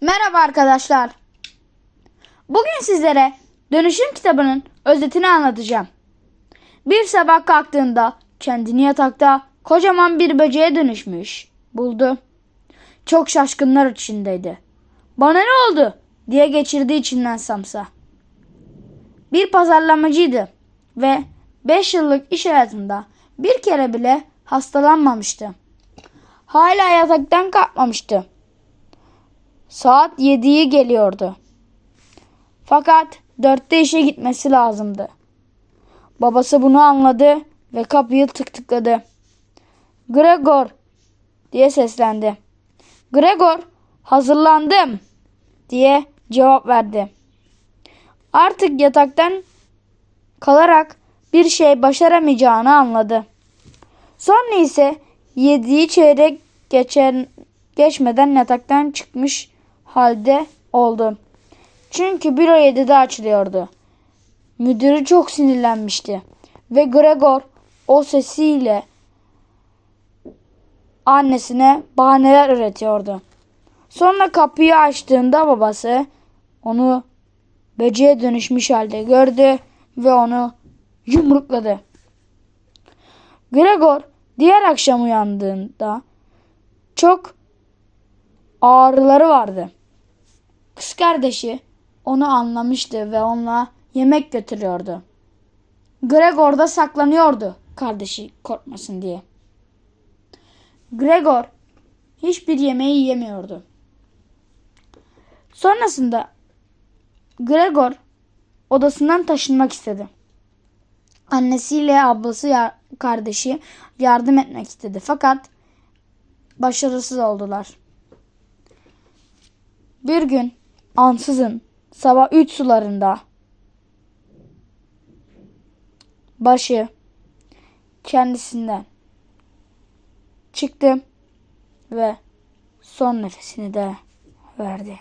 Merhaba arkadaşlar. Bugün sizlere dönüşüm kitabının özetini anlatacağım. Bir sabah kalktığında kendini yatakta kocaman bir böceğe dönüşmüş. Buldu. Çok şaşkınlar içindeydi. Bana ne oldu diye geçirdi içinden Samsa. Bir pazarlamacıydı ve 5 yıllık iş hayatında bir kere bile hastalanmamıştı. Hala yataktan kalkmamıştı. Saat 7'yi geliyordu. Fakat dörtte işe gitmesi lazımdı. Babası bunu anladı ve kapıyı tık tıkladı. Gregor diye seslendi. Gregor hazırlandım diye cevap verdi. Artık yataktan kalarak bir şey başaramayacağını anladı. Sonra ise yediği çeyrek geçen, geçmeden yataktan çıkmış halde oldu. Çünkü büro 7'de açılıyordu. Müdürü çok sinirlenmişti ve Gregor o sesiyle annesine bahaneler üretiyordu. Sonra kapıyı açtığında babası onu böceğe dönüşmüş halde gördü ve onu yumrukladı. Gregor diğer akşam uyandığında çok ağrıları vardı. Kız kardeşi onu anlamıştı ve onunla yemek götürüyordu. Gregor da saklanıyordu kardeşi korkmasın diye. Gregor hiçbir yemeği yemiyordu. Sonrasında Gregor odasından taşınmak istedi. Annesiyle ablası ya- kardeşi yardım etmek istedi fakat başarısız oldular. Bir gün ansızın sabah 3 sularında başı kendisinden çıktı ve son nefesini de verdi.